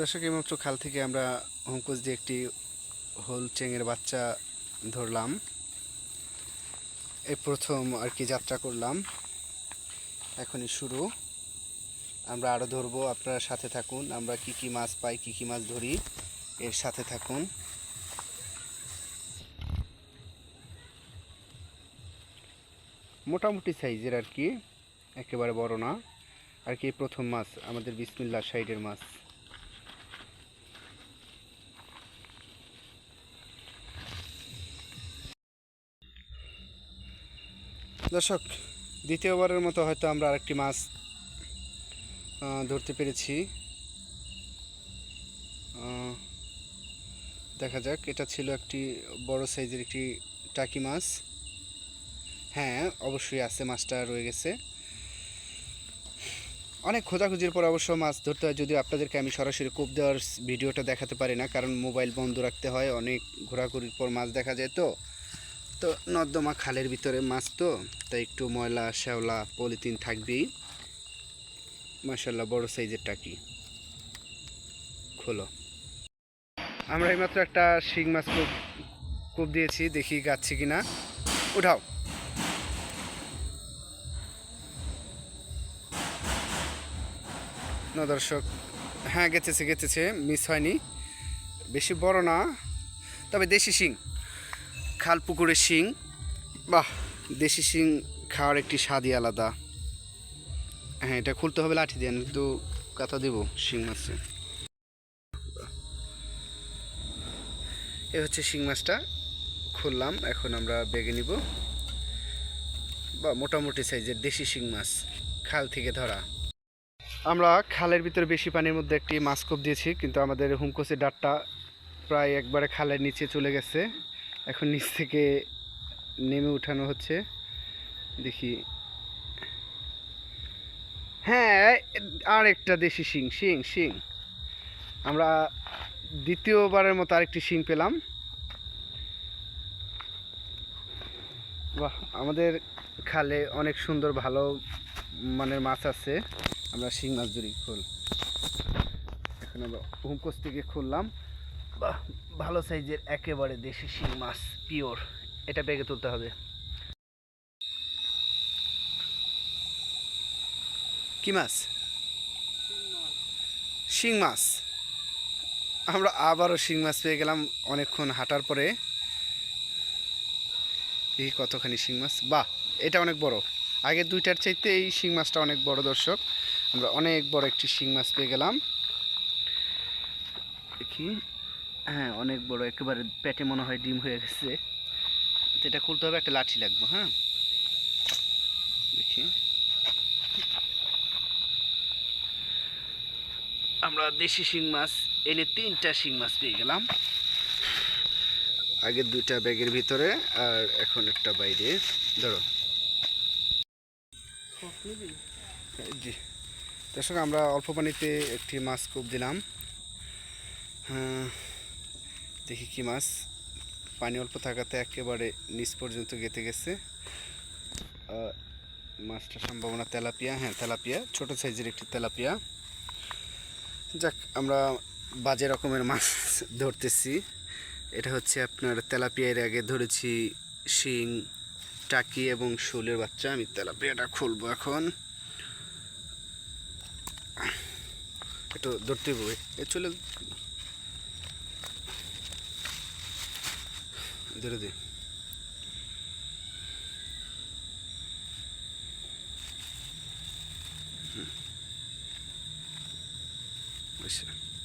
দর্শক এইমাত্র খাল থেকে আমরা হুমকুচ দিয়ে একটি হোল চেঙের বাচ্চা ধরলাম। এই প্রথম আর কি যাত্রা করলাম। এখনই শুরু। আমরা আরও ধরবো, আপনারা সাথে থাকুন। আমরা কি কি মাছ পাই, কি কি মাছ ধরি, এর সাথে থাকুন। মোটামুটি সাইজের আর কি, একেবারে বড় না। আর কি প্রথম মাছ, আমাদের বিসমিল্লা সাইডের মাছ। দর্শক, দ্বিতীয়বারের মতো হয়তো আমরা আরেকটি মাছ ধরতে পেরেছি। দেখা যাক, এটা ছিল একটি বড় সাইজের একটি টাকি মাছ। হ্যাঁ অবশ্যই আছে, মাছটা রয়ে গেছে। অনেক খোঁজাখুঁজির পর অবশ্য মাছ ধরতে হয়, যদিও আপনাদেরকে আমি সরাসরি কোপ দেওয়ার ভিডিওটা দেখাতে পারি না, কারণ মোবাইল বন্ধ রাখতে হয়, অনেক ঘোরাঘুরির পর মাছ দেখা যায়। তো তো নর্দমা খালের ভিতরে মাছ তো, তাই একটু ময়লা, শ্যাওলা, পলিথিন থাকবেই। মাসাল্লাহ বড় সাইজের টাকি খোলো। আমরা এইমাত্র একটা শিং মাছ কূপ কূপ দিয়েছি, দেখি গাচ্ছে কিনা। উঠাও। না দর্শক হ্যাঁ গেতেছে গেতেছে মিস হয়নি। বেশি বড় না, তবে দেশি শিং। খাল পুকুরের শিং। বাহ, দেশি শিং খাওয়ার একটি স্বাদই আলাদা। হ্যাঁ এটা খুলতে হবে লাঠি দিয়ে কিন্তু কাতা দেবো শিং মাছে। এ হচ্ছে শিং মাছটা, খুললাম, এখন আমরা বেগে নিব। বা মোটামুটি সাইজের দেশি শিং মাছ, খাল থেকে ধরা। আমরা খালের ভিতরে বেশি পানির মধ্যে একটি মাছ কোপ দিয়েছি, কিন্তু আমাদের হুমকোসের ডাটটা প্রায় একবারে খালের নিচে চলে গেছে। এখন নিচ থেকে নেমে উঠানো হচ্ছে। দেখি। হ্যাঁ আর একটা দেশি শিং শিং শিং। আমরা দ্বিতীয়বারের মতো আরেকটি শিং পেলাম। বাহ, আমাদের খালে অনেক সুন্দর ভালো মানের মাছ আছে। আমরা শিং মাছ ধরি, খোল। এখন আমরা হুমকোস থেকে খুললাম। ভালো সাইজের একেবারে দেশি শিং মাছ, পিওর, এটা বেগে তুলতে হবে। কি মাছ? শিং মাছ। আমরা আবারও শিং মাছ পেয়ে গেলাম অনেকক্ষণ হাঁটার পরে। এই কতখানি শিং মাছ? বাহ, এটা অনেক বড়। আগে দুইটার চাইতে এই শিং মাছটা অনেক বড় দর্শক। আমরা অনেক বড় একটি শিং মাছ পেয়ে গেলাম। দেখি। হ্যাঁ অনেক বড়। একেবারে পেটে মনে হয় ডিম হয়ে গেছে। এটা খুলতে হবে একটা লাঠি লাগবে হ্যাঁ? দেখি। আমরা দেশি শিং মাছ এনে তিনটা শিং মাছ পেয়ে গেলাম। আগে দুটা ব্যাগের ভিতরে আর এখন একটা বাইরে। ধরো। জি দর্শক আমরা অল্প পানিতে একটি মাছ কূপ দিলাম। হ্যাঁ, দেখি কি মাছ। পানি অল্প থাকাতে একেবারে নিচ পর্যন্ত গেতে গেছে। মাছটা সম্ভাবনা তেলাপিয়া। হ্যাঁ তেলাপিয়া। ছোট সাইজের একটি তেলাপিয়া। যাক, আমরা বাজে রকমের মাছ ধরতেছি। এটা হচ্ছে আপনার তেলাপিয়া। এর আগে ধরেছি শিং, টাকি এবং শোলের বাচ্চা। আমি তেলাপিয়াটা খুলবো এখন। একটু ধরতে হবে। এ চলে इधर दे। हम्म। अच्छा।